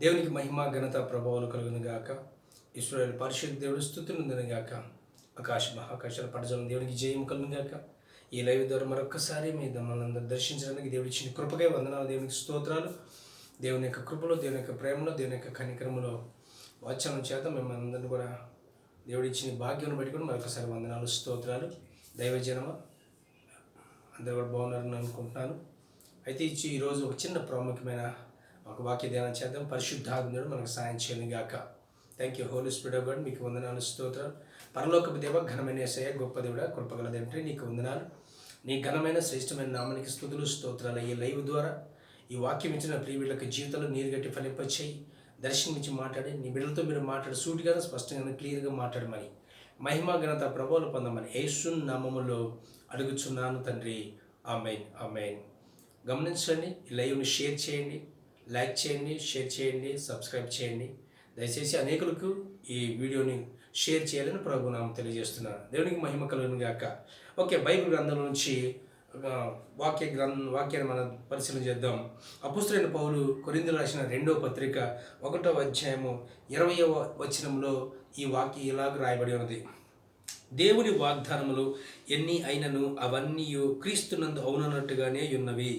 దేవునికి మహిమ ఘనత ప్రభావాలు కలుగును గాక. ఈశ్వరుని పరిశుద్ధ దేవుడు స్థుతులుందని గాక. ఆకాశ మహాకాశాల పడజలం దేవునికి జయం కలుగును గాక. ఈ లైవ్ ద్వారా మరొకసారి మీ మనందరూ దర్శించడానికి దేవుడి ఇచ్చిన కృపకే వందనాలు దేవునికి స్తోత్రాలు. దేవుని యొక్క కృపలో దేవుని యొక్క ప్రేమలో దేవుని యొక్క కనికరములో వాచనం చేత మిమ్మల్ని అందరినీ కూడా దేవుడి ఇచ్చిన భాగ్యం బట్టి కూడా మరొకసారి వందనాలు స్తోత్రాలు. దైవజనమ అందరూ కూడా బాగున్నారని అనుకుంటున్నాను. అయితే ఇచ్చి ఈరోజు ఒక చిన్న ప్రాముఖ్యమైన ఒక వాక్య ధ్యానం చేద్దాం. పరిశుద్ధాత్ముడు మనకు సాయం చేయను గాక. Thank you holy spirit of God మీకు వందనాలు స్తోత్రం పరలోకపు దేవ ఘనమైన ఏసయ్య గొప్ప దేవుడ కృపగల దేవుడి నీకు వందనాలు. నీ ఘనమైన శ్రేష్టమైన నామానికి స్థుతులు స్తోత్రాలు ఈ లైవ్ ద్వారా ఈ వాక్యం ఇచ్చిన ప్రియులకు జీవితంలో నీరు గట్టి ఫలింపచేయి. దర్శనమిచ్చి మాట్లాడి నీ బిడ్డలతో మీరు మాట్లాడి సూటిగా స్పష్టంగా క్లియర్గా మాట్లాడమని. మహిమ ఘనత ప్రభావాలు పొందమని యేసు నామములో అడుగుచున్నాను తండ్రి. Amen amen. గమనించండి ఈ లైవ్ని షేర్ చేయండి. లైక్ చేయండి షేర్ చేయండి సబ్స్క్రైబ్ చేయండి. దయచేసి అనేకులకు ఈ వీడియోని షేర్ చేయాలని ప్రభు నామం తెలియజేస్తున్నాను. దేవునికి మహిమ కలుగును గాక. ఓకే బైబిల్ గ్రంథం నుంచి వాక్య గ్రంథ వాక్యాన్ని మనం పరిశీలన చేద్దాం. అపుస్తులైన పౌలు కొరిందులు రాసిన రెండో పత్రిక ఒకటో అధ్యాయము ఇరవయవ వచనంలో ఈ వాక్యం ఇలాగ రాయబడి ఉన్నది. దేవుని వాగ్దానములు ఎన్ని అయినను అవన్నీ క్రీస్తునందు అవునన్నట్టుగానే ఉన్నవి.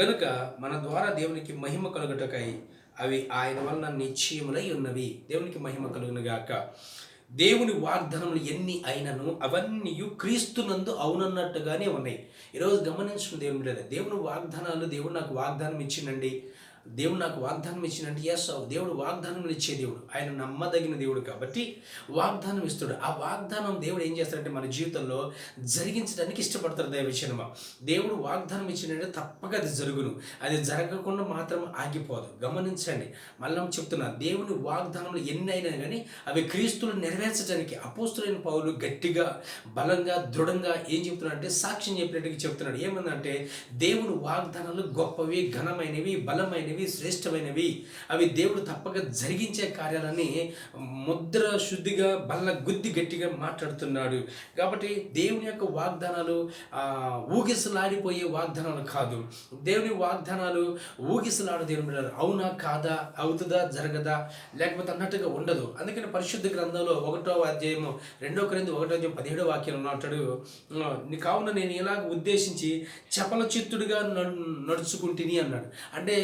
గనుక మన ద్వారా దేవునికి మహిమ కలుగుటకై అవి ఆయన వలన నిశ్చయములై ఉన్నవి. దేవునికి మహిమ కలుగునుగాక దేవుని వాగ్దానములు ఎన్ని అయినను అవన్నీ క్రీస్తునందు అవునన్నట్టుగానే ఉన్నాయి. ఈరోజు గమనించిన దేవుని లేదు దేవుని వాగ్దానాలు దేవుడు నాకు వాగ్దానం ఇచ్చిండండి. దేవుడు నాకు వాగ్దానం ఇచ్చినట్టు ఎస్ దేవుడు వాగ్దానం ఇచ్చే దేవుడు. ఆయన నమ్మదగిన దేవుడు కాబట్టి వాగ్దానం ఇస్తాడు ఆ వాగ్దానం దేవుడు ఏం చేస్తాడంటే మన జీవితంలో జరిగించడానికి ఇష్టపడతారు దైవచనమ. దేవుడు వాగ్దానం ఇచ్చినట్టు తప్పక అది జరుగును. అది జరగకుండా మాత్రం ఆగిపోదు. గమనించండి. మళ్ళీ చెప్తున్నా దేవుని వాగ్దానములు ఎన్ని అయినా కానీ అవి క్రీస్తులు నెరవేర్చడానికి అపోస్తులైన పౌరులు గట్టిగా బలంగా దృఢంగా ఏం చెప్తున్నాడంటే సాక్ష్యం చెప్పినట్టుగా చెప్తున్నాడు. ఏమందంటే దేవుని వాగ్దానాలు గొప్పవి ఘనమైనవి బలమైనవి గొప్పవి శ్రేష్టమైనవి. అవి దేవుడు తప్పక జరిగించే కార్యాలని ముద్ర శుద్ధిగా బల్ల గుద్ది గట్టిగా మాట్లాడుతున్నాడు. కాబట్టి దేవుని యొక్క వాగ్దానాలు ఊగిసలాడిపోయే వాగ్దానాలు కాదు. దేవుని వాగ్దానాలు ఊగిసలాడు దేవుని అవునా కాదా అవుతుందా జరగదా? లేకపోతే అన్నట్టుగా ఉండదు. అందుకని పరిశుద్ధ గ్రంథంలో ఒకటో అధ్యాయము రెండో క్రింది ఒకటో అధ్యాయం పదిహేడో వాక్యం అంటాడు నీ కావున నేను ఇలాగ ఉద్దేశించి చపల చిత్తుడిగా నడుచుకుంటుని అన్నాడు. అంటే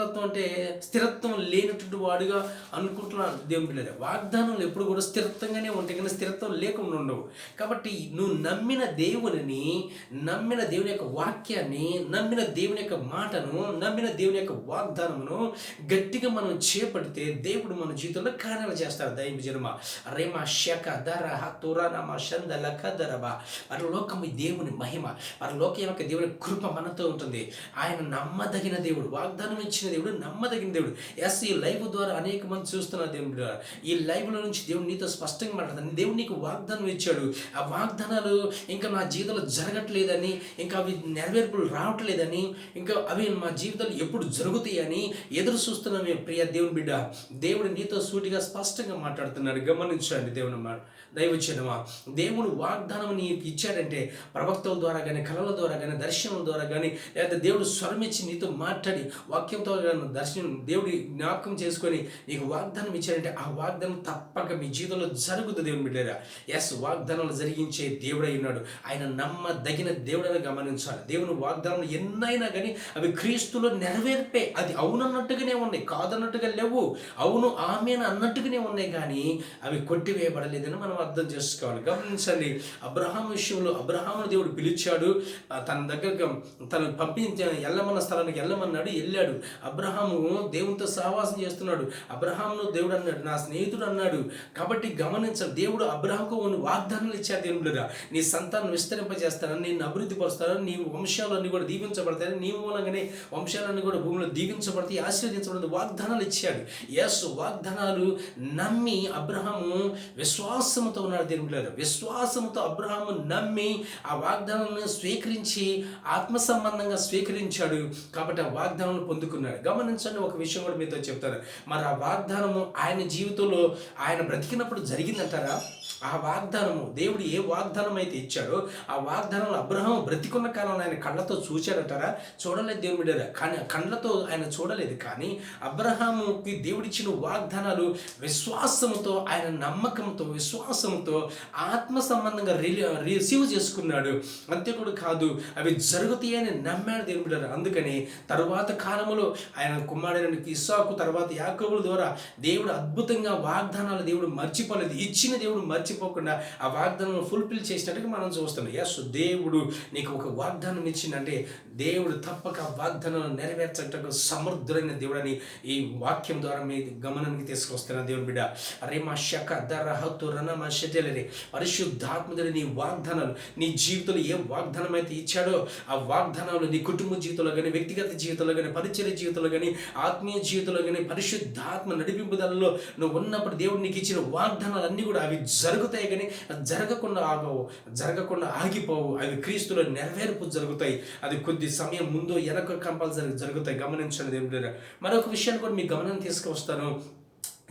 స్థిరత్వం అంటే స్థిరత్వం లేనటువంటి వాడుగా అనుకుంటున్నాను దేవుని పిల్లలు వాగ్దానాలు ఎప్పుడు కూడా స్థిరత్వంగానే ఉంటాయి కానీ స్థిరత్వం లేకుండా ఉండవు. కాబట్టి నువ్వు నమ్మిన దేవుని నమ్మిన దేవుని యొక్క వాక్యాన్ని నమ్మిన దేవుని యొక్క మాటను నమ్మిన దేవుని యొక్క వాగ్దానమును గట్టిగా మనం చేపడితే దేవుడు మన జీవితంలో కార్యాలు చేస్తారు. దైవ జన్మ. రేమ శక ధర తురన మా షంద లక ధరబా పరలోకము దేవుని మహిమ పరలోకం యొక్క దేవుని కృప మనతో ఉంటుంది. ఆయన నమ్మదగిన దేవుడు. వాగ్దానం ఇచ్చిన దేవుడు నమ్మదగిన దేవుడు. ఎస్ ఈ లైవ్ ద్వారా అనేక మంది చూస్తున్న దేవుడు. ఈ లైవ్లో నుంచి దేవుడు నీతో స్పష్టంగా మాట్లాడతాను దేవుడు నీకు వాగ్దానం ఇచ్చాడు. ఆ వాగ్దానాలు ఇంకా నా జీవితంలో జరగట్లేదని ఇంకా అవి నెరవేర్పులు రావట్లేదని ఇంకా అవి మా జీవితంలో ఎప్పుడు జరుగుతాయని ఎదురు చూస్తున్నామే ప్రియ దేవుని బిడ్డ. దేవుడు నీతో సూటిగా స్పష్టంగా మాట్లాడుతున్నాడు. గమనించండి దేవుని మాట దైవచనమా దేవుడు వాగ్దానం నీకు ఇచ్చాడంటే ప్రవక్తల ద్వారా కానీ కళల ద్వారా కానీ దర్శనం ద్వారా కానీ లేదా దేవుడు స్వరం ఇచ్చి నీతో మాట్లాడి వాక్యంతో దర్శనం దేవుడి జ్ఞాపకం చేసుకొని నీకు వాగ్దానం ఇచ్చారంటే ఆ వాగ్దానం తప్పక మీ జీవితంలో జరుగుతుంది దేవుని బిడ్డారా ఎస్ వాగ్దానాలు జరిగించే దేవుడై ఉన్నాడు. ఆయన నమ్మదగిన దేవుడని గమనించాలి. దేవుని వాగ్దానం ఎన్నైనా కానీ అవి క్రీస్తులో నెరవేర్పే. అది అవునన్నట్టుగానే ఉన్నాయి. కాదన్నట్టుగా లేవు. అవును ఆమె అన్నట్టుగానే ఉన్నాయి కానీ అవి కొట్టివేయబడలేదని మనం అర్థం చేసుకోవాలి. గమనించండి. అబ్రహాం విషయంలో అబ్రహామును దేవుడు పిలిచాడు. తన దగ్గరకు తను పంపించ వెళ్ళమన్న స్థలానికి వెళ్ళమన్నాడు. వెళ్ళాడు. అబ్రహాము దేవునితో సహవాసం చేస్తున్నాడు. అబ్రహామును దేవుడు అన్నాడు నా స్నేహితుడు అన్నాడు. కాబట్టి గమనించాలి దేవుడు అబ్రహాంకు వాగ్దానాలు ఇచ్చాడు దేవుడుగా నీ సంతానం విస్తరింపజేస్తానని నేను అభివృద్ధి పరుస్తానని నీ వంశాలన్నీ కూడా దీవించబడతాయని నీ మూలంగానే వంశాలన్నీ కూడా భూమిలో దీవించబడతాయి ఆశీర్వదించబడి వాగ్దానాలు ఇచ్చాడు. ఎస్ వాగ్దానాలు నమ్మి అబ్రహాము విశ్వాసంతో ఉన్నాడు దేవుడు విశ్వాసంతో అబ్రహాము నమ్మి ఆ వాగ్దానాలను స్వీకరించి ఆత్మ సంబంధంగా స్వీకరించాడు. కాబట్టి ఆ వాగ్దానాలను పొందుకున్నాడు. గమనించండి ఒక విషయం కూడా మీతో చెప్తాను. మరి ఆ వాగ్దానము ఆయన జీవితంలో ఆయన బ్రతికినప్పుడు జరిగిందంటారా? ఆ వాగ్దానము దేవుడు ఏ వాగ్దానం అయితే ఇచ్చాడో ఆ వాగ్దానం అబ్రహం బ్రతికున్న కాలంలో ఆయన కళ్ళతో చూచాడంటారా చూడలేదు దేవుని బిడ్డారా. కానీ కళ్ళతో ఆయన చూడలేదు. కానీ అబ్రహాముకి దేవుడిచ్చిన వాగ్దానాలు విశ్వాసంతో ఆయన నమ్మకంతో విశ్వాసంతో ఆత్మ సంబంధంగా రిలీ రిసీవ్ చేసుకున్నాడు. అంతే కూడా కాదు అవి జరుగుతాయని నమ్మాడు దేవుని బిడ్డారు. అందుకని తరువాత కాలంలో ఆయన కుమారుడు ఇస్సాకు తర్వాత యాకబుల ద్వారా దేవుడు అద్భుతంగా వాగ్దానాలు దేవుడు మర్చిపోలేదు. ఇచ్చిన దేవుడు మర్చి మర్చిపోకుండా ఆ వాగ్దానం ఫుల్ఫిల్ చేసినట్టుగా మనం చూస్తున్నాం. ఎస్ దేవుడు నీకు ఒక వాగ్దానం ఇచ్చిందంటే దేవుడు తప్పక ఆ వాగ్దానాలను నెరవేర్చటకు సమర్థుడైన దేవుడని ఈ వాక్యం ద్వారా మీ గమనానికి తీసుకొస్తున్నా దేవుని బిడ్డ. అరే మా శక దరహతు రణ మా షజలరే పరిశుద్ధాత్మదుడి నీ వాగ్దానాలు నీ జీవితంలో ఏ వాగ్దానం అయితే ఇచ్చాడో ఆ వాగ్దానాలు నీ కుటుంబ జీవితంలో కానీ వ్యక్తిగత జీవితంలో కానీ పరిచయ జీవితంలో కానీ ఆత్మీయ జీవితంలో కానీ పరిశుద్ధాత్మ నడిపింపుదలలో నువ్వు ఉన్నప్పుడు దేవుడు నీకు ఇచ్చిన వాగ్దానాలన్నీ కూడా అవి జరుగుతాయి కానీ జరగకుండా ఆగవు జరగకుండా ఆగిపోవు. అవి క్రీస్తులో నెరవేర్పు జరుగుతాయి. అది కొద్ది సమయం ముందు వెనక కంపల్సరీ జరుగుతాయి. గమనించండి దేవుడు మరొక విషయాన్ని కూడా మీ గమనం తీసుకొస్తాను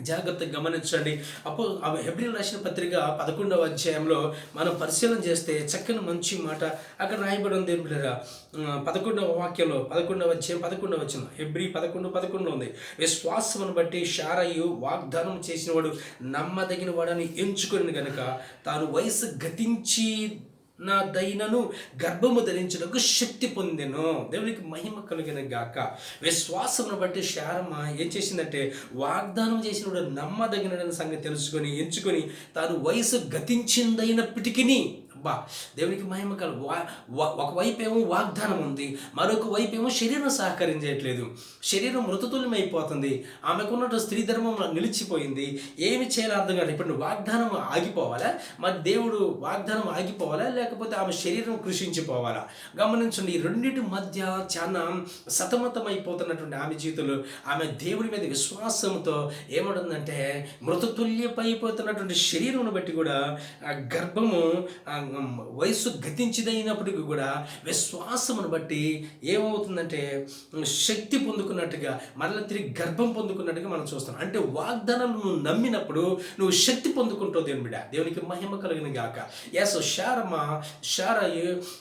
జాగ్రత్తగా గమనించండి. అప్పుడు హెబ్రిల్ రాసిన పత్రిక పదకొండవ అధ్యాయంలో మనం పరిశీలన చేస్తే చక్కని మంచి మాట అక్కడ రాయబడి ఉంది బిడ్డరా పదకొండవ వాక్యంలో పదకొండవ అధ్యాయం పదకొండవ వచ్చిన హెబ్రి పదకొండు పదకొండు ఉంది. విశ్వాసమును బట్టి షారయ్యు వాగ్దానం చేసినవాడు నమ్మదగిన వాడని ఎంచుకొని గనుక తాను వయసు గతించి నా దైనను గర్భము ధరించడానికి శక్తి పొందెను. దేవునికి మహిమ కలిగిన గాక. విశ్వాసమును బట్టి శారమ్మ ఏం చేసిందంటే వాగ్దానం చేసిన నమ్మదగిన సంగతి తెలుసుకొని ఎంచుకొని తాను వయసు గతించిందైనప్పటికీ బా దేవునికి మహిమ కల ఒకవైపు ఏమో వాగ్దానం ఉంది మరొక వైపు ఏమో శరీరం సహకరించట్లేదు. శరీరం మృతతుల్యమైపోతుంది. ఆమెకున్నట్టు స్త్రీ ధర్మం నిలిచిపోయింది. ఏమి చేయాలో అర్థం కాదు ఇప్పుడు వాగ్దానం ఆగిపోవాలా? మరి దేవుడు వాగ్దానం ఆగిపోవాలా? లేకపోతే ఆమె శరీరం కృషించిపోవాలా? గమనించండి ఈ రెండింటి మధ్య చాలా సతమతమైపోతున్నటువంటి ఆమె జీవితంలో ఆమె దేవుడి మీద విశ్వాసంతో ఏమంటుందంటే మృతతుల్యమైపోతున్నటువంటి శరీరం బట్టి కూడా గర్భము వయస్సు గతించిదైనప్పటికీ కూడా విశ్వాసమును బట్టి ఏమవుతుందంటే శక్తి పొందుకున్నట్టుగా మరల తిరిగి గర్భం పొందుకున్నట్టుగా మనం చూస్తాం. అంటే వాగ్దానాలు నువ్వు నమ్మినప్పుడు నువ్వు శక్తి పొందుకుంటావు దేవుని బిడ్డ. దేవునికి మహిమ కలిగిన గాక. ఎస్ శారమ శార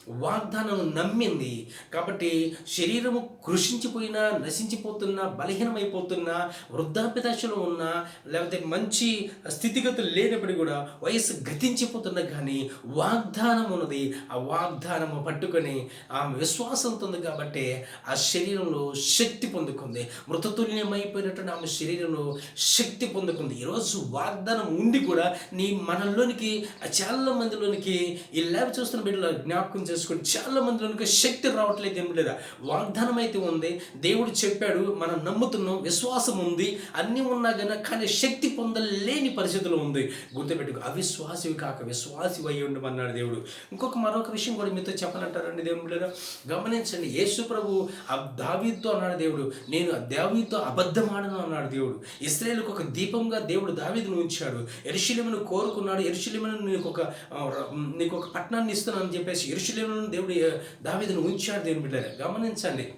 వాగ్దానం నమ్మింది. కాబట్టి శరీరము కృషించిపోయినా నశించిపోతున్నా బలహీనమైపోతున్నా వృద్ధాప్యదశలో ఉన్నా లేకపోతే మంచి స్థితిగతులు లేనప్పటికీ కూడా వయసు గతించిపోతున్నా కానీ వాగ్ వాగ్దానం ఉన్నది ఆ వాగ్దానము పట్టుకొని ఆమె విశ్వాసంతో ఉంది కాబట్టి ఆ శరీరంలో శక్తి పొందుకుంది. మృతతుల్యమైపోయినటువంటి ఆమె శరీరంలో శక్తి పొందుకుంది. ఈరోజు వాగ్దానం ఉండి కూడా నీ మనల్లోనికి చాలా మందిలోనికి ఈ ల్యాబ్ చూస్తున్న బిడ్డలో జ్ఞాపకం చేసుకుని చాలా మందిలోనికి శక్తి రావట్లేదు ఏం లేదా? వాగ్దానం అయితే ఉంది. దేవుడు చెప్పాడు మనం నమ్ముతున్నాం విశ్వాసం ఉంది అన్నీ ఉన్నా కానీ కానీ శక్తి పొందలేని పరిస్థితులు ఉంది. గుర్తుపెట్టుకు అవిశ్వాసివి కాక విశ్వాసి అయ్యి ఉండమన్నాడు. అన్నాడు దేవుడు. ఇంకొక మరొక విషయం కూడా మీతో చెప్పాలంటారండి దేవుడు. గమనించండి యేసు ప్రభు ఆ దావీతో అన్నాడు దేవుడు. నేను దావీతో అబద్ధమాడను అన్నాడు దేవుడు. ఇస్రాయేల్కి ఒక దీపంగా దేవుడు దావీదును ఉంచాడు. ఎరుశిలిమను కోరుకున్నాడు. ఎరుశిలిమను నీకు ఒక నీకు ఒక పట్టణాన్ని ఇస్తున్నాను చెప్పేసి ఎరుశిలిమను దేవుడు దావీదును ఉంచాడు దేవుని బిడ్డారు గమనించండి.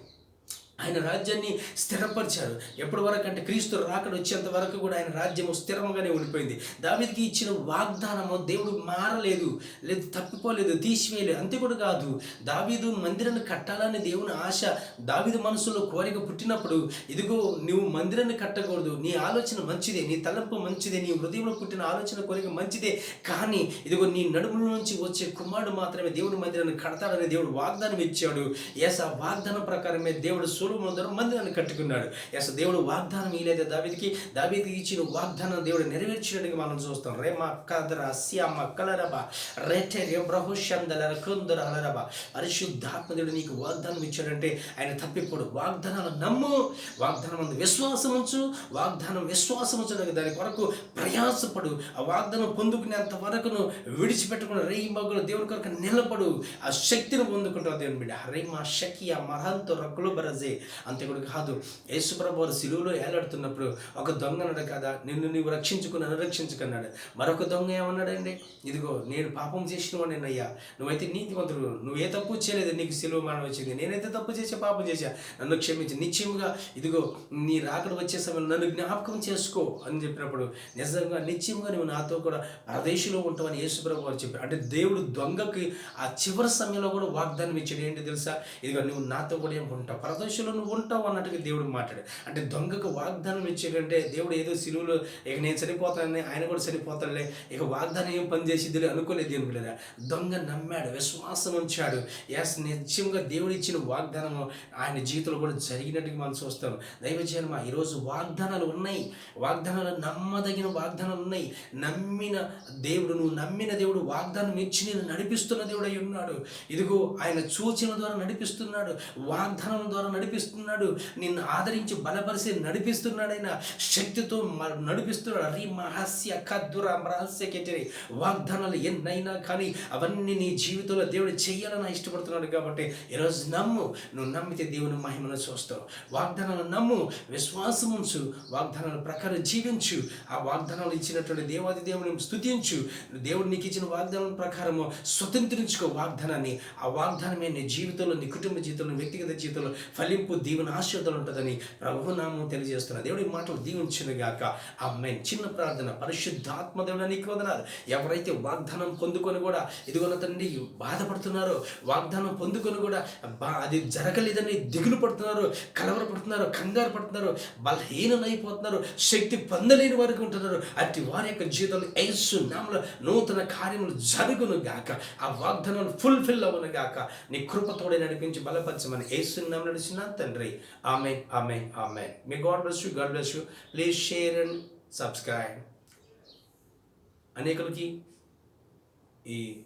ఆయన రాజ్యాన్ని స్థిరపరిచారు ఎప్పటి వరకు అంటే క్రీస్తు రాకడ వచ్చేంత వరకు కూడా ఆయన రాజ్యము స్థిరంగానే ఉండిపోయింది. దావిదికి ఇచ్చిన వాగ్దానము దేవుడు మారలేదు లేదు తప్పిపోలేదు తీసివేయలేదు అంతే కూడా కాదు. దావీదు మందిరాన్ని కట్టాలని దేవుని ఆశ దావీదు మనసులో కోరిక పుట్టినప్పుడు ఇదిగో నువ్వు మందిరాన్ని కట్టకూడదు నీ ఆలోచన మంచిదే నీ తలంపు మంచిదే నీ హృదయంలో పుట్టిన ఆలోచన కోరిక మంచిదే కానీ ఇదిగో నీ నడుముల నుంచి వచ్చే కుమారుడు మాత్రమే దేవుని మందిరాన్ని కడతాడని దేవుడు వాగ్దానం ఇచ్చాడు. ఎస్ ఆ వాగ్దానం ప్రకారమే దేవుడు సొలొమోను మందిరాన్ని కట్టుకున్నాడు. ఎస్ దేవుడు వాగ్దానం ఇలేదే దావిదికి. దావిదికి ఇచ్చిన వాగ్దానం దేవుడు నెరవేర్చినట్టుగా మనం చూస్తాం. రే మా కదర శ్యామ కలరబ రెటెర్ బ్రహుషందల కృందర అలరబ. పరిశుద్ధాత్మ దేవుడు నీకు వాగ్దానం ఇచ్చాడంటే ఆయన తప్పిపోడు. వాగ్దానాలు నమ్ము వాగ్దానం అందు విశ్వాసం ఉంచు వాగ్దానం విశ్వాసం ఉంచడానికి దాని కొరకు ప్రయాసపడు. ఆ వాగ్దానం పొందుకునేంత వరకును విడిచిపెట్టకుండా రే మగ్గులు దేవుని కొరకు నిలబడు. ఆ శక్తిని పొందుకుంటావు దేవుని బిడ్డ. హరే మా శక్తి ఆ మరంతో రక్కులు బరజే. అంతే కాదు. యేసుప్రభు వారు సిలువలో ఏలాడుతున్నప్పుడు ఒక దొంగ అన్నాడు కదా నిన్ను నీవు రక్షించుకుని అనురక్షించుకున్నాడు మరొక దొంగ ఏమన్నాడండి? ఇదిగో నేను పాపం చేసిన వాడినయ్యా నువ్వైతే నీతివంతుడు నువ్వు ఏ తప్పు చేయలేదు నీకు సిలువ మరణం వచ్చింది. నేనైతే తప్పు చేసే పాపం చేశా నన్ను క్షమించి. నిశ్చయముగా ఇదిగో నీ రాకడ వచ్చే సమయంలో నన్ను జ్ఞాపకం చేసుకో అని చెప్పినప్పుడు నిజంగా నిశ్చయంగా నువ్వు నాతో కూడా పరదేశంలో ఉంటావని యేసుప్రభు వారు చెప్పారు. అంటే దేవుడు దొంగకి ఆ చివరి సమయంలో కూడా వాగ్దానం ఇచ్చాడు. ఏంటి తెలుసా? ఇదిగో నువ్వు నాతో కూడా ఏం ఉంటావు? పరదేశంలో నువ్వు ఉంటావు అన్నట్టుగా దేవుడు మాట్లాడు అంటే దొంగకు వాగ్దానం ఇచ్చాడంటే దేవుడు ఏదో సిలువలో ఇక నేను చనిపోతానని ఆయన కూడా చనిపోతాడులే ఇక వాగ్దానం ఏం పని చేసిద్దిలే అనుకోలేదు దేవుడు లేదా దొంగ నమ్మాడు విశ్వాసం ఉంచాడు. ఎస్ నిత్యంగా దేవుడు ఇచ్చిన వాగ్దానము ఆయన జీవితంలో కూడా జరిగినట్టుగా మనం చూస్తాం. దైవజన్మ ఈరోజు వాగ్దానాలు ఉన్నాయి. వాగ్దానాలు నమ్మదగిన వాగ్దానాలు ఉన్నాయి. నమ్మిన దేవుడు నువ్వు నమ్మిన దేవుడు వాగ్దానం ఇచ్చి నేను నడిపిస్తున్న దేవుడు అయి ఉన్నాడు. ఇదిగో ఆయన సూచన ద్వారా నడిపిస్తున్నాడు. వాగ్దానం ద్వారా నడిపిస్తున్నాడు నిన్ను ఆదరించి బలపరిచి నడిపిస్తున్నాడైనా శక్తితో నడిపిస్తున్నాడు. అరి మహస్య కద్దుర రహస్య కెచరి. వాగ్దానాలు ఎన్నైనా కానీ అవన్నీ నీ జీవితంలో దేవుడు చేయాలని ఇష్టపడుతున్నాడు కాబట్టి ఈరోజు నమ్ము. నువ్వు నమ్మితే దేవుని మహిమను చూస్తావు. వాగ్దానాలు నమ్ము. విశ్వాసం ఉంచు. వాగ్దానాల ప్రకారం జీవించు. ఆ వాగ్దానాలు ఇచ్చినటువంటి దేవాది దేవుని స్థుతించు దేవుడు నీకు ఇచ్చిన వాగ్దానం ప్రకారము స్వతంత్రించుకో వాగ్దానాన్ని. ఆ వాగ్దానమే నీ జీవితంలో నీ కుటుంబ జీవితంలో వ్యక్తిగత జీవితంలో ఫలింపు దీవెన ఆశీర్వాదాలు ఉంటుందని ప్రభునామం తెలియజేస్తున్న. దేవుడి మాటలు దీవించిన గాక. ఆ చిన్న ప్రార్థన. పరిశుద్ధాత్మ దేవుడు నీకు వదనాలు. ఎవరైతే వాగ్దానం పొందుకొని కూడా ఇదిగోన తండ్రి బాధపడుతున్నారో వాగ్దానం పొందుకొని కూడా బా అది జరగలేదని దిగులు పడుతున్నారు కలవరపడుతున్నారు కంగారు పడుతున్నారు బలహీనమైపోతున్నారు శక్తి పొందలేని వారికి ఉంటున్నారు. అట్టి వారి యొక్క జీవితంలో యేసు నామలో నూతన కార్యములు జరుగును గాక. ఆ వాగ్దానాలు ఫుల్ఫిల్ అవ్వను గాక. నీ కృపతోడే నడిపించి బలపరచమని యేసు నామలు నడిచిన తండ్రి. ఆమె ఆమె ఆమె మీ God bless you God bless you please share and subscribe అనేకులకి ఈ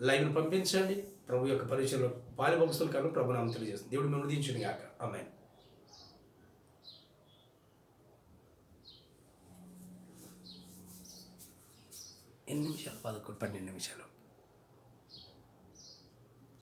లైవ్ను పంపించండి. ప్రభు యొక్క పరిచయంలో పాలిభక్తులు కాను ప్రభు నామం తెలియజేస్తుంది. దేవుడు మిమ్మల్ని దించుని కాక ఆమె ఎన్ని నిమిషాలు? పదకొండు పన్నెండు నిమిషాలు.